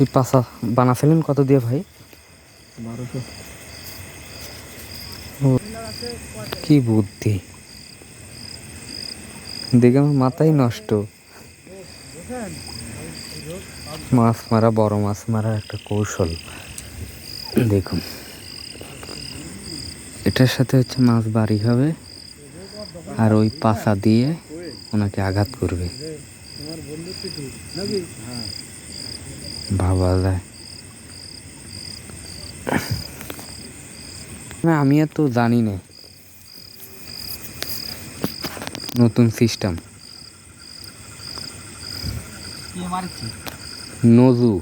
এই পাশা বানাছিলেন কত দিয়ে ভাই? বারোশো। কি বুদ্ধি। দেখে আমার মাথাই নষ্ট। মাছ মারা বড় মাছ মারা একটা কৌশল। দেখুন। এটার সাথে হচ্ছে মাছ বাড়ি হবে। আর ওই পাশা দিয়ে ওনাকে আঘাত করবে। ভাবা যায় না আমি এত জানি না। নতুন সিস্টেম নজু।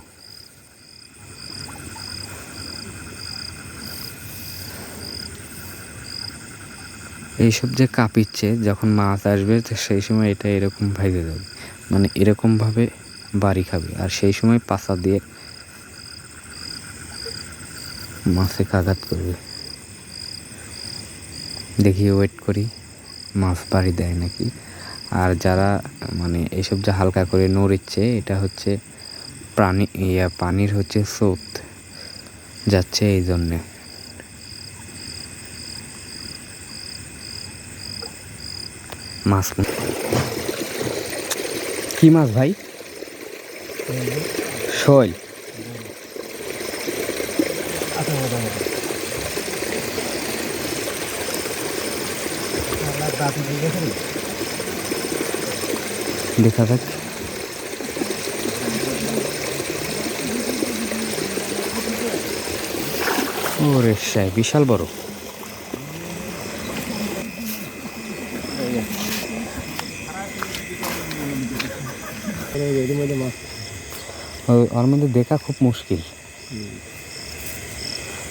এইসব যে কাঁপিচ্ছে, যখন মাছ আসবে সেই সময় এটা এরকম ভাইজে যাবে মানে এরকমভাবে বাড়ি খাবে। আর সেই সময় পাশা দিয়ে মাছে আঘাত করবে। দেখি ওয়েট করি, মাছ বাড়ি দেয় নাকি? আর যারা মানে এইসব যে হালকা করে নড়িচ্ছে, এটা হচ্ছে প্রাণী, ইয়া, পানির হচ্ছে স্রোত যাচ্ছে এই জন্যে মাছ। কি মাছ ভাই? শৈল। দেখা যাক। ওরে বিশাল বড়। এর মধ্যে মাছ ওর মধ্যে দেখা খুব মুশকিল।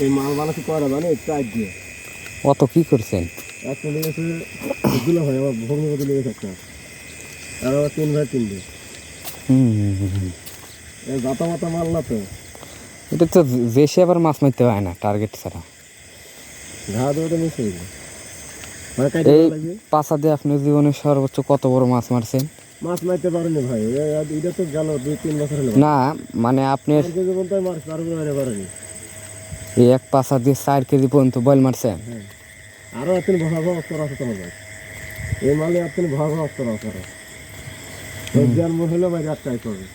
এই মাল বানাতে করা মানে চার দিয়ে। অত কি করছেন? একটা লেগেছে এগুলো হয় আমার ভগ্নি মতো লেগেছে একটা। আর আবার তিন ভাই তিন দিয়ে হুম হুম, হুম, হুম। এই গাতা মাতা মাল না তো। এটা তো বেশি আবার মাছ মারতে হয় না টার্গেট ছাড়া। ঘা দেওয়া মানে এই পাশা দিয়ে আপনি জীবনে সর্বোচ্চ কত বড় মাছ মারছেন? মাছ মারতে পারেনি ভাই। এটা তো গেল দুই তিন বছর হলো। না মানে উপরে এই এক পাশা দিয়ে চার কেজি পর্যন্ত বল মারছেন হ্যাঁ। আরও এতদিন ভয়াবহ অস্তর আছে তোমার ভাই। এই মালে এতদিন ভয়াবহ অস্তর আছে। আরও ওই জন্ম হলে ভাই রাত ট্রাই করবে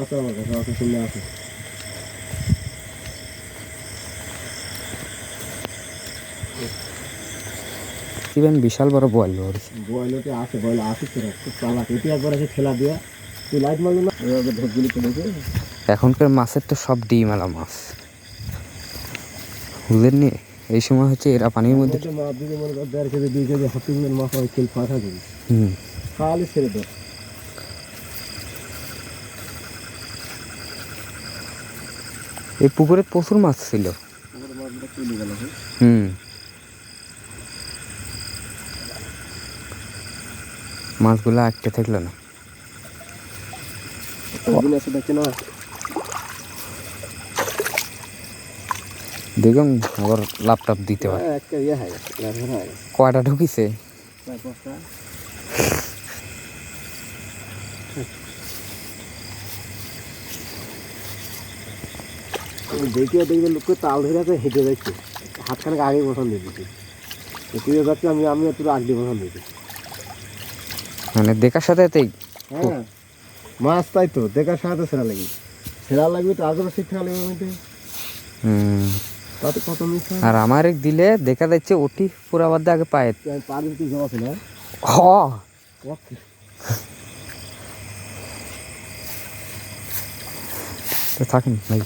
আছে আমার কাছে শুনলে আছে ইভেন বিশাল বড় বল ধরেছে বয়লতে আছে বয়ল আছে চালাক এটি একবার এসে ঠেলা দিয়া তুই লাইট না? এখনকার মাছের তো সব ডিমালা মাছ। বুঝলেননি? এই সময় হচ্ছে এরা পানির মধ্যে মধ্যে মাছ দিদি মনে কর দেড় কেজি দুই কেজি হাতে গুলো মাছ হয় খেল পাঠা দিবি। হুম। খালি ছেড়ে এই পুকুরে প্রচুর মাছ ছিল। হুম। মাছগুলো আটকে থাকল না। দেখুন আবার ল্যাপটপ দিতে হয়। একটা ইয়ে হয়ে লেভেল কয়টা ঢুকিছে? চার দেখে দেখবে লোককে তাল ধরে আছে হেঁটে যাচ্ছে। হাতখানে আগে বসান দিয়ে দিচ্ছি তুই যাচ্ছে আমি আমি একটু আগে বসান দিচ্ছি মানে দেখার সাথে সাথেই হ্যাঁ মাছ তাই তো দেখার সাথে সেরা লাগবে সেরা লাগবে তো আগে শিক্ষা লাগবে হুম। তাতে কত আর আমার এক দিলে দেখা যাচ্ছে ওটি পুরা বাদ আগে পায়ে পানি তুই জমা ছিল হ। তো থাকেন ভাই।